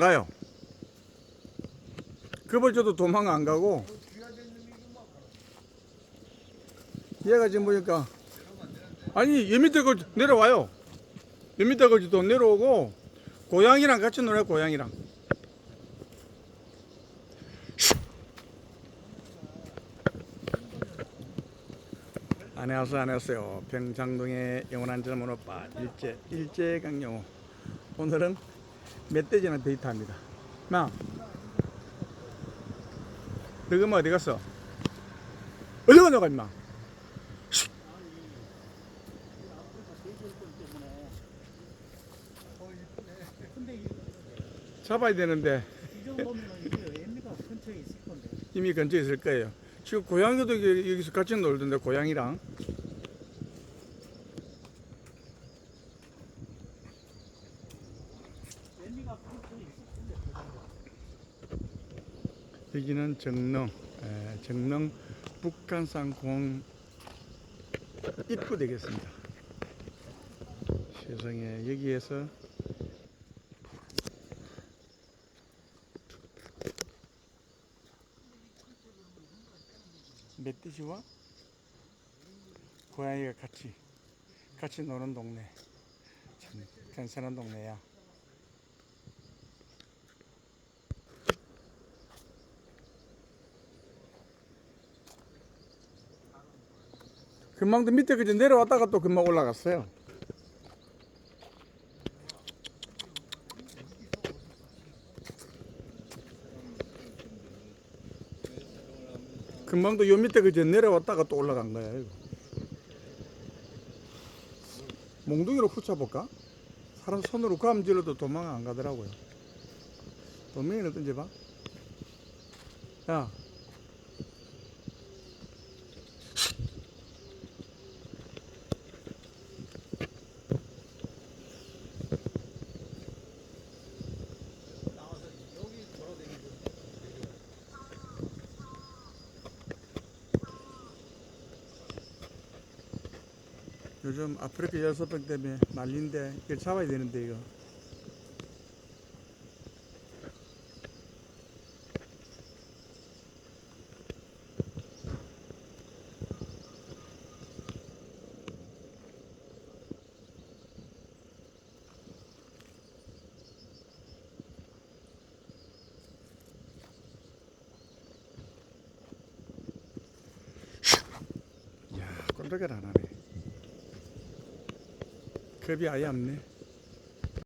가요. 그벌줘도 도망 안 가고 얘가 지금 보니까 아니 여 밑에 거 내려와요. 여 밑에 거지도 내려오고 고양이랑 같이 놀아요 고양이랑. 안녕하세요 안녕하세요 병장동의 영원한 젊은 오빠 일제 일제강영호 오늘은 멧돼지랑 데이트합니다. 마 너금 어디 갔어? 어디 갔냐고 임마. 쉿. 잡아야 되는데. 이미 근처에 있을 거예요. 지금 고양이도 여기- 여기서 같이 놀던데 고양이랑 애미가 근처에 있을 건데. 여기는 정릉. 에, 정릉 북한산 공 입구 되겠습니다. 세상에 여기에서 멧돼지와 고양이가 같이 같이 노는 동네. 참 괜찮은 동네야 금방도 밑에 그저 내려왔다가 또 금방 올라갔어요. 금방도 요 밑에 그저 내려왔다가 또 올라간 거야. 이거. 몽둥이로 붙여볼까? 사람 손으로 감질러도 도망 안 가더라고요. 도망이는 던져봐. 야, 요즘 아프리카 열사병 때문에 난리인데 이걸 잡아야 되는데 이거. 야 꼼짝을 안 하네 겁이 아예 없네